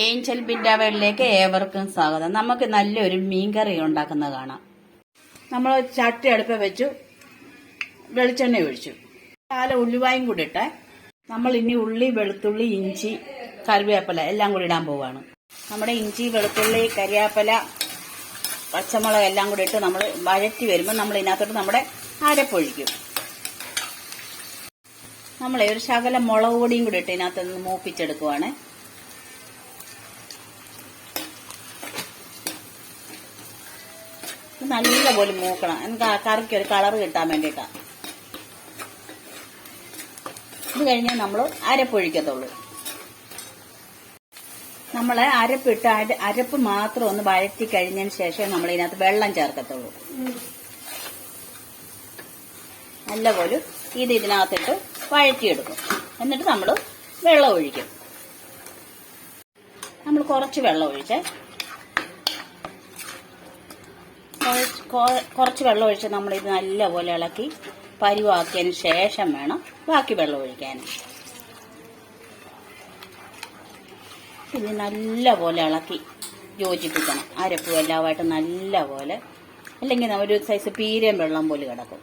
Angel ബിൻഡാവേളിലേക്ക് ഏവർക്കും സ്വാഗതം. നമുക്ക് നല്ലൊരു മീൻകറി ഉണ്ടാക്കുന്നത് കാണാം. നമ്മൾ ചട്ടി അടുപ്പ് വെച്ചു വെളിച്ചെണ്ണ ഒഴിച്ചു. കാല ഉള്ളിവായും കൂടി ഇട്ടേ. നമ്മൾ ഇനി ഉള്ളി വെളുത്തുള്ളി ഇഞ്ചി കറിവേപ്പില എല്ലാം കൂടി ഇടാൻ പോവാണ്. നമ്മുടെ ഇഞ്ചി വെളുത്തുള്ളി കരിവേപ്പില പച്ചമുളക് എല്ലാം കൂടി ഇട്ട് നമ്മൾ വഴറ്റി വരുമ്പോൾ നമ്മൾ ഇതിനകത്തോട്ട് നമ്മുടെ അരപ്പൊഴിക്കും നമ്മളെ ഒരു ശകലം മുളക് പൊടിയും കൂടി ഇട്ട് ഇതിനകത്ത് മൂപ്പിച്ചെടുക്കുവാണ്. നല്ലപോലെ മൂക്കണം. എനിക്ക് ആ കറിക്ക് ഒരു കളർ കിട്ടാൻ വേണ്ടിയിട്ടാണ് ഇത് കഴിഞ്ഞാൽ നമ്മൾ അരപ്പൊഴിക്കത്തുള്ളൂ നമ്മൾ അരപ്പിട്ട് അര- അരപ്പ് മാത്രം ഒന്ന് വഴറ്റി കഴിഞ്ഞതിന് ശേഷം നമ്മൾ ഇതിനകത്ത് വെള്ളം ചേർക്കത്തുള്ളൂ. നല്ലപോലെ ഇത് ഇതിനകത്തിട്ട് വഴറ്റിയെടുക്കും. എന്നിട്ട് നമ്മൾ വെള്ളം ഒഴിക്കും. നമ്മൾ കുറച്ച് വെള്ളം ഒഴിച്ചേ കുറച്ച് വെള്ളം ഒഴിച്ച് നമ്മളിത് നല്ലപോലെ ഇളക്കി പരിവാക്കിയതിന് ശേഷം വേണം ബാക്കി വെള്ളം ഒഴിക്കാൻ. പിന്നെ നല്ലപോലെ ഇളക്കി യോജിപ്പിക്കണം. അരപ്പും എല്ലാമായിട്ട് നല്ലപോലെ. അല്ലെങ്കിൽ ഒരു സൈസ് പീരയും വെള്ളം പോലെ കിടക്കും.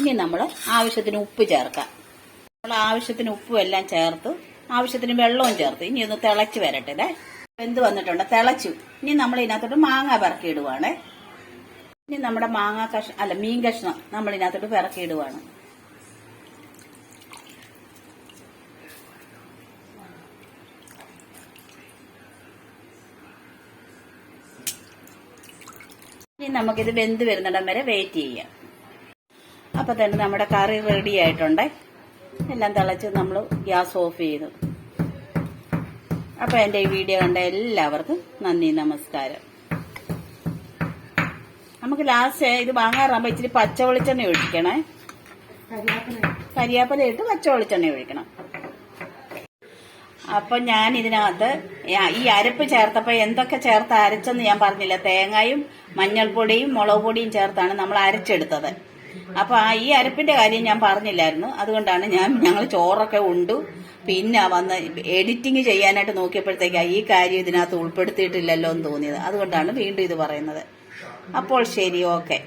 ഇനി നമ്മൾ ആവശ്യത്തിന് ഉപ്പ് ചേർക്കാം. നമ്മൾ ആവശ്യത്തിന് ഉപ്പും എല്ലാം ചേർത്ത് ആവശ്യത്തിന് വെള്ളവും ചേർത്ത്. ഇനി ഒന്ന് തിളച്ച് വരട്ടെ. വെന്ത് വന്നിട്ടുണ്ട്? തിളച്ചു. ഇനി നമ്മൾ ഇതിനകത്തോട്ട് മാങ്ങ പിറക്കിയിടുവാണ്. ഇനി നമ്മുടെ മാങ്ങ കഷ അല്ല മീൻ കഷ്ണം നമ്മൾ ഇതിനകത്തോട്ട് പിറക്കിയിടുവാണ്. ഇനി നമുക്കിത് വെന്ത് വരുന്നിടം വരെ വെയിറ്റ് ചെയ്യാം. അപ്പൊ തന്നെ നമ്മുടെ കറി റെഡി ആയിട്ടുണ്ട്. എല്ലാം തിളച്ച് നമ്മൾ ഗ്യാസ് ഓഫ് ചെയ്തു. അപ്പൊ എന്റെ ഈ വീഡിയോ കണ്ട എല്ലാവർക്കും നന്ദി നമസ്കാരം. നമുക്ക് ലാസ്റ്റ് ഇത് വാങ്ങാറാകുമ്പോ ഇച്ചിരി പച്ച വെളിച്ചെണ്ണ ഒഴിക്കണേ. കരിയാപ്പല ഇട്ട് പച്ച വെളിച്ചെണ്ണ ഒഴിക്കണം. അപ്പൊ ഞാൻ ഇതിനകത്ത് ഈ അരപ്പ് ചേർത്തപ്പോ എന്തൊക്കെ ചേർത്ത് അരച്ചെന്ന് ഞാൻ പറഞ്ഞില്ല. തേങ്ങയും മഞ്ഞൾപ്പൊടിയും മുളക് പൊടിയും ചേർത്താണ് നമ്മൾ അരച്ചെടുത്തത്. അപ്പൊ ആ ഈ അരപ്പിന്റെ കാര്യം ഞാൻ പറഞ്ഞില്ലായിരുന്നു. അതുകൊണ്ടാണ് ഞാൻ ഞങ്ങൾ ചോറൊക്കെ ഉണ്ട്. പിന്നെ വന്ന് എഡിറ്റിംഗ് ചെയ്യാനായിട്ട് നോക്കിയപ്പോഴത്തേക്ക് ഈ കാര്യം ഇതിനകത്ത് ഉൾപ്പെടുത്തിയിട്ടില്ലല്ലോ എന്ന് തോന്നിയത്. അതുകൊണ്ടാണ് വീണ്ടും ഇത് പറയുന്നത്. അപ്പോൾ ശരി ഓക്കെ.